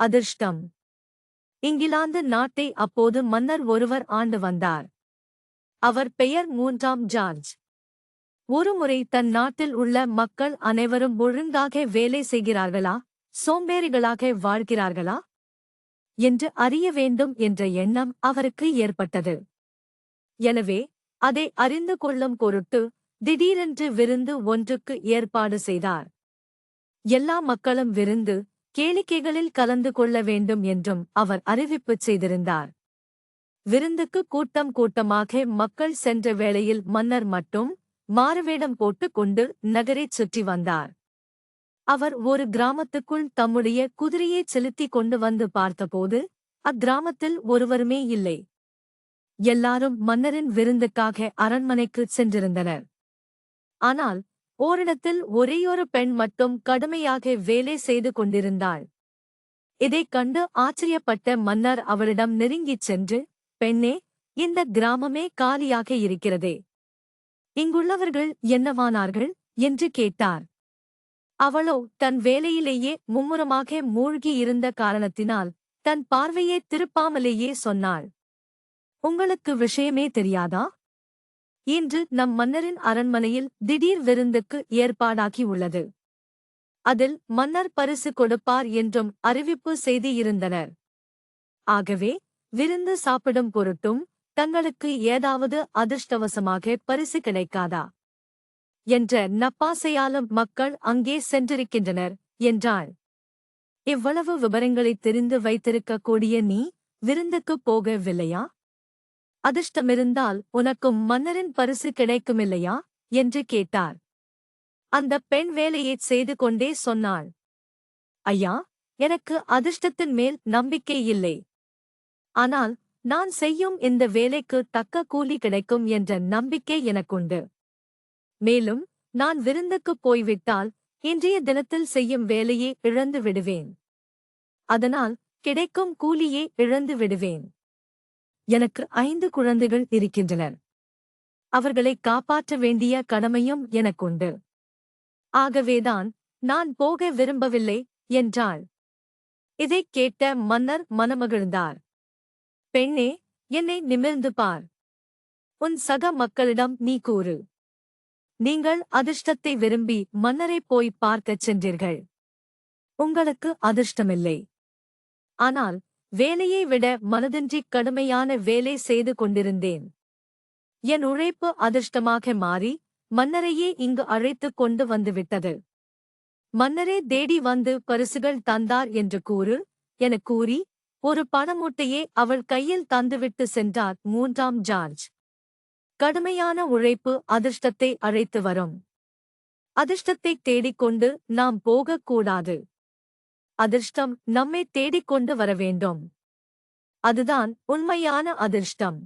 அதிர்ஷ்டம். இங்கிலாந்து நாட்டை அப்போது மன்னர் ஒருவர் ஆண்டு வந்தார். அவர் பெயர் மூன்றாம் ஜார்ஜ். ஒருமுறை தன் நாட்டில் உள்ள மக்கள் அனைவரும் ஒழுங்காக வேலை செய்கிறார்களா? சோம்பேறிகளாக வாழ்கிறார்களா? என்று அறிய வேண்டும் என்ற எண்ணம் அவருக்கு ஏற்பட்டது. எனவே அதை அறிந்து கொள்ளும் பொருட்டு திடீரென்று விருந்து ஒன்றுக்கு ஏற்பாடு செய்தார். எல்லா மக்களும் விருந்து கேளிக்கைகளில் கலந்து கொள்ள வேண்டும் என்றும் அவர் அறிவிப்பு செய்திருந்தார். விருந்துக்கு கூட்டம் கூட்டமாக மக்கள் சென்ற வேளையில் மன்னர் மட்டும் மாறுவேடம் போட்டுக் கொண்டு நகரைச் சுற்றி வந்தார். அவர் ஒரு கிராமத்துக்குள் தம்முடைய குதிரையைச் செலுத்திக் கொண்டு வந்து பார்த்தபோது அக்கிராமத்தில் ஒருவருமே இல்லை. எல்லாரும் மன்னரின் விருந்துக்காக அரண்மனைக்கு சென்றிருந்தனர். ஆனால் ஓரிடத்தில் ஒரேயொரு பெண் மட்டும் கடுமையாக வேலை செய்து கொண்டிருந்தாள். இதைக் கண்டு ஆச்சரியப்பட்ட மன்னர் அவளிடம் நெருங்கிச் சென்று பெண்ணே இந்த கிராமமே காலியாக இருக்கிறதே. இங்குள்ளவர்கள் என்னவானார்கள்? என்று கேட்டார். அவளோ தன் வேலையிலேயே மும்முரமாக மூழ்கி இருந்த காரணத்தினால் தன் பார்வையை திருப்பாமலேயே சொன்னாள். உங்களுக்கு விஷயமே தெரியாதா? இன்று நம் மன்னரின் அரண்மனையில் திடீர் விருந்துக்கு ஏற்பாடாகியுள்ளது அதில் மன்னர் பரிசு கொடுப்பார் என்றும் அறிவிப்பு செய்தியிருந்தனர். ஆகவே விருந்து சாப்பிடும் பொருட்டும் தங்களுக்கு ஏதாவது அதிர்ஷ்டவசமாக பரிசு கிடைக்காதா? என்ற நப்பாசையாலும் மக்கள் அங்கே சென்றிருக்கின்றனர் என்றாள். இவ்வளவு விவரங்களை தெரிந்து வைத்திருக்கக்கூடிய நீ விருந்துக்குப் போகவில்லையா? அதிர்ஷ்டமிருந்தால் உனக்கும் மன்னரின் பரிசு கிடைக்குமில்லையா? என்று கேட்டார். அந்த பெண் வேலையைச் செய்து கொண்டே சொன்னாள். ஐயா எனக்கு அதிர்ஷ்டத்தின் மேல் நம்பிக்கை இல்லை. ஆனால் நான் செய்யும் இந்த வேலைக்கு தக்க கூலி கிடைக்கும் என்ற நம்பிக்கை எனக்குண்டு. மேலும் நான் விருந்துக்குப் போய்விட்டால் இன்றைய தினத்தில் செய்யும் வேலையை இழந்து விடுவேன். அதனால் கிடைக்கும் கூலியை இழந்து விடுவேன். எனக்கு ஐந்து குழந்தைகள் இருக்கின்றனர். அவர்களை காப்பாற்ற வேண்டிய கடமையும் எனக்குண்டு. ஆகவேதான் நான் போக விரும்பவில்லை என்றாள். இதைக் கேட்ட மன்னர் மனமகிழ்ந்தார். பெண்ணே என்னை நிமிர்ந்து பார். உன் சக மக்களிடம் நீ கூறு. நீங்கள் அதிர்ஷ்டத்தை விரும்பி மன்னரை போய் பார்க்கச் சென்றீர்கள். உங்களுக்கு அதிர்ஷ்டமில்லை. ஆனால் வேலையை விட மனதின்றிக் கடுமையான வேலை செய்து கொண்டிருந்தேன். என் உழைப்பு அதிர்ஷ்டமாக மாறி மன்னரையே இங்கு அழைத்துக் கொண்டு வந்துவிட்டது. மன்னரே தேடி வந்து பரிசுகள் தந்தார் என்று கூறு எனக் கூறி ஒரு பணமூட்டையே அவள் கையில் தந்துவிட்டு சென்றார் மூன்றாம் ஜார்ஜ். கடுமையான உழைப்பு அதிர்ஷ்டத்தை அழைத்து வரும். அதிர்ஷ்டத்தைத் தேடிக்கொண்டு நாம் போகக்கூடாது. அதிர்ஷ்டம் நம்மை தேடிக்கொண்டு வர வேண்டும் அதுதான் உண்மையான அதிர்ஷ்டம்.